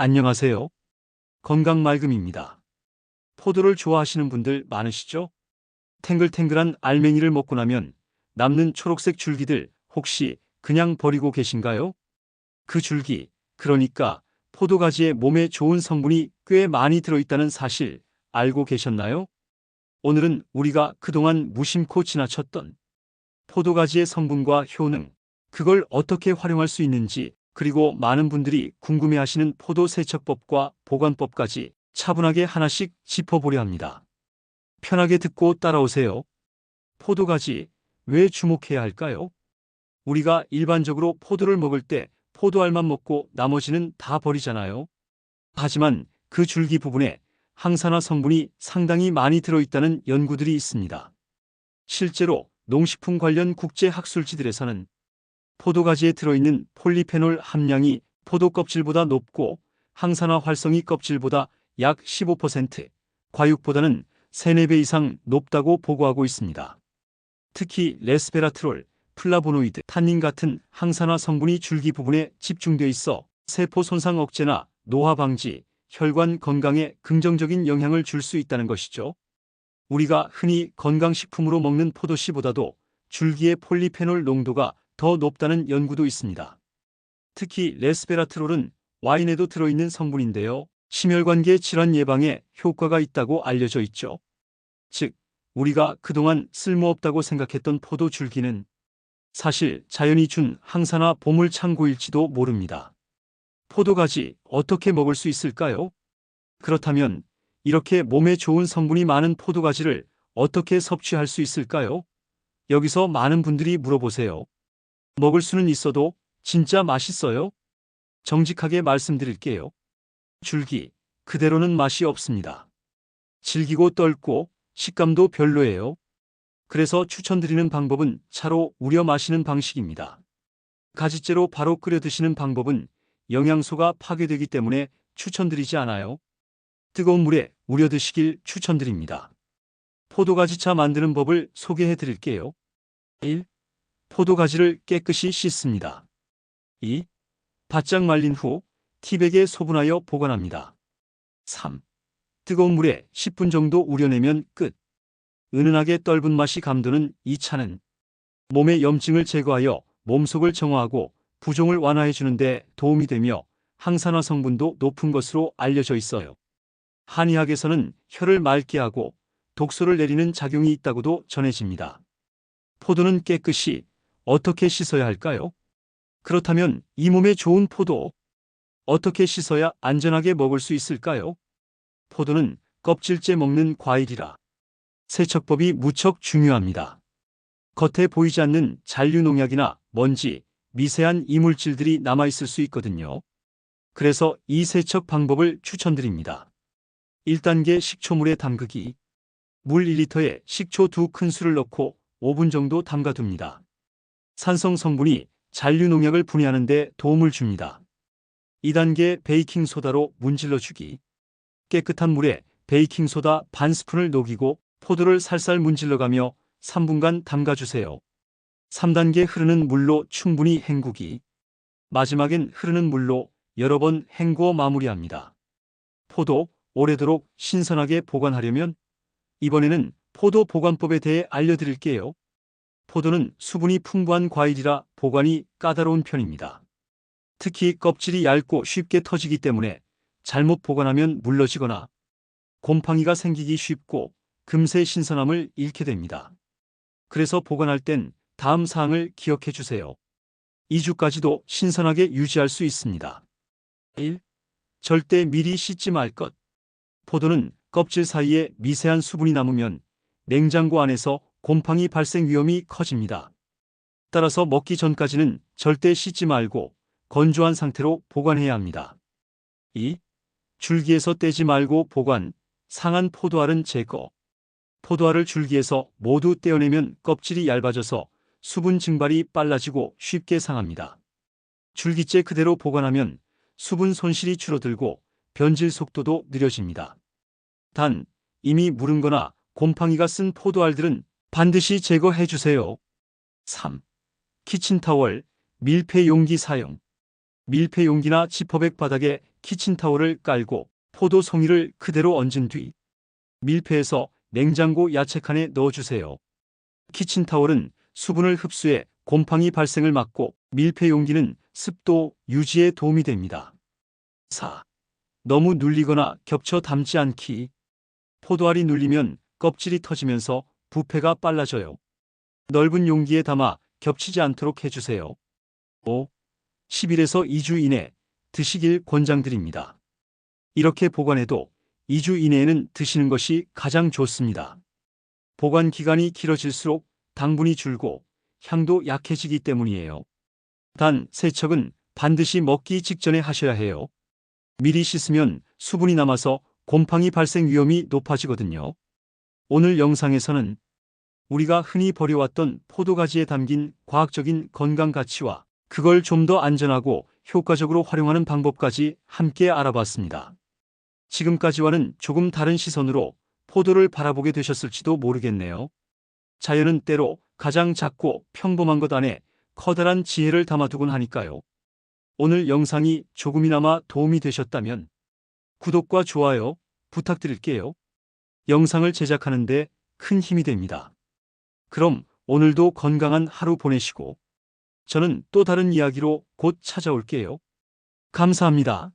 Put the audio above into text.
안녕하세요. 건강말금입니다. 포도를 좋아하시는 분들 많으시죠? 탱글탱글한 알맹이를 먹고 나면 남는 초록색 줄기들 혹시 그냥 버리고 계신가요? 그 줄기, 그러니까 포도가지에 몸에 좋은 성분이 꽤 많이 들어있다는 사실 알고 계셨나요? 오늘은 우리가 그동안 무심코 지나쳤던 포도가지의 성분과 효능, 그걸 어떻게 활용할 수 있는지, 그리고 많은 분들이 궁금해하시는 포도 세척법과 보관법까지 차분하게 하나씩 짚어보려 합니다. 편하게 듣고 따라오세요. 포도가지, 왜 주목해야 할까요? 우리가 일반적으로 포도를 먹을 때 포도알만 먹고 나머지는 다 버리잖아요. 하지만 그 줄기 부분에 항산화 성분이 상당히 많이 들어있다는 연구들이 있습니다. 실제로 농식품 관련 국제 학술지들에서는 포도가지에 들어있는 폴리페놀 함량이 포도 껍질보다 높고 항산화 활성이 껍질보다 약 15%, 과육보다는 3, 4배 이상 높다고 보고하고 있습니다. 특히 레스베라트롤, 플라보노이드, 탄닌 같은 항산화 성분이 줄기 부분에 집중돼 있어 세포 손상 억제나 노화 방지, 혈관 건강에 긍정적인 영향을 줄 수 있다는 것이죠. 우리가 흔히 건강식품으로 먹는 포도씨보다도 줄기의 폴리페놀 농도가 더 높다는 연구도 있습니다. 특히 레스베라트롤은 와인에도 들어있는 성분인데요. 심혈관계 질환 예방에 효과가 있다고 알려져 있죠. 즉, 우리가 그동안 쓸모없다고 생각했던 포도 줄기는 사실 자연이 준 항산화 보물 창고일지도 모릅니다. 포도가지 어떻게 먹을 수 있을까요? 그렇다면 이렇게 몸에 좋은 성분이 많은 포도가지를 어떻게 섭취할 수 있을까요? 여기서 많은 분들이 물어보세요. 먹을 수는 있어도 진짜 맛있어요? 정직하게 말씀드릴게요. 줄기, 그대로는 맛이 없습니다. 질기고 떫고 식감도 별로예요. 그래서 추천드리는 방법은 차로 우려 마시는 방식입니다. 가지째로 바로 끓여 드시는 방법은 영양소가 파괴되기 때문에 추천드리지 않아요. 뜨거운 물에 우려 드시길 추천드립니다. 포도가지차 만드는 법을 소개해 드릴게요. 1. 포도가지를 깨끗이 씻습니다. 2. 바짝 말린 후 티백에 소분하여 보관합니다. 3. 뜨거운 물에 10분 정도 우려내면 끝. 은은하게 떫은 맛이 감도는 이 차는 몸의 염증을 제거하여 몸속을 정화하고 부종을 완화해 주는데 도움이 되며 항산화 성분도 높은 것으로 알려져 있어요. 한의학에서는 혀를 맑게 하고 독소를 내리는 작용이 있다고도 전해집니다. 포도는 깨끗이 어떻게 씻어야 할까요? 그렇다면 이 몸에 좋은 포도 어떻게 씻어야 안전하게 먹을 수 있을까요? 포도는 껍질째 먹는 과일이라 세척법이 무척 중요합니다. 겉에 보이지 않는 잔류농약이나 먼지, 미세한 이물질들이 남아있을 수 있거든요. 그래서 이 세척 방법을 추천드립니다. 1단계 식초물에 담그기. 물 1리터에 식초 2큰술을 넣고 5분 정도 담가둡니다. 산성 성분이 잔류 농약을 분해하는 데 도움을 줍니다. 2단계 베이킹소다로 문질러 주기. 깨끗한 물에 베이킹소다 반 스푼을 녹이고 포도를 살살 문질러가며 3분간 담가주세요. 3단계 흐르는 물로 충분히 헹구기. 마지막엔 흐르는 물로 여러 번 헹구어 마무리합니다. 포도 오래도록 신선하게 보관하려면 이번에는 포도 보관법에 대해 알려드릴게요. 포도는 수분이 풍부한 과일이라 보관이 까다로운 편입니다. 특히 껍질이 얇고 쉽게 터지기 때문에 잘못 보관하면 물러지거나 곰팡이가 생기기 쉽고 금세 신선함을 잃게 됩니다. 그래서 보관할 땐 다음 사항을 기억해 주세요. 2주까지도 신선하게 유지할 수 있습니다. 1. 절대 미리 씻지 말 것. 포도는 껍질 사이에 미세한 수분이 남으면 냉장고 안에서 곰팡이 발생 위험이 커집니다. 따라서 먹기 전까지는 절대 씻지 말고 건조한 상태로 보관해야 합니다. 2. 줄기에서 떼지 말고 보관, 상한 포도알은 제거. 포도알을 줄기에서 모두 떼어내면 껍질이 얇아져서 수분 증발이 빨라지고 쉽게 상합니다. 줄기째 그대로 보관하면 수분 손실이 줄어들고 변질 속도도 느려집니다. 단, 이미 무른 거나 곰팡이가 쓴 포도알들은 반드시 제거해 주세요. 3. 키친타월, 밀폐 용기 사용. 밀폐 용기나 지퍼백 바닥에 키친타올을 깔고 포도 송이를 그대로 얹은 뒤 밀폐해서 냉장고 야채칸에 넣어주세요. 키친타올은 수분을 흡수해 곰팡이 발생을 막고 밀폐 용기는 습도 유지에 도움이 됩니다. 4. 너무 눌리거나 겹쳐 담지 않기. 포도알이 눌리면 껍질이 터지면서 부패가 빨라져요. 넓은 용기에 담아 겹치지 않도록 해주세요. 5. 10일에서 2주 이내 드시길 권장드립니다. 이렇게 보관해도 2주 이내에는 드시는 것이 가장 좋습니다. 보관 기간이 길어질수록 당분이 줄고 향도 약해지기 때문이에요. 단, 세척은 반드시 먹기 직전에 하셔야 해요. 미리 씻으면 수분이 남아서 곰팡이 발생 위험이 높아지거든요. 오늘 영상에서는 우리가 흔히 버려왔던 포도가지에 담긴 과학적인 건강 가치와 그걸 좀 더 안전하고 효과적으로 활용하는 방법까지 함께 알아봤습니다. 지금까지와는 조금 다른 시선으로 포도를 바라보게 되셨을지도 모르겠네요. 자연은 때로 가장 작고 평범한 것 안에 커다란 지혜를 담아두곤 하니까요. 오늘 영상이 조금이나마 도움이 되셨다면 구독과 좋아요 부탁드릴게요. 영상을 제작하는데 큰 힘이 됩니다. 그럼 오늘도 건강한 하루 보내시고 저는 또 다른 이야기로 곧 찾아올게요. 감사합니다.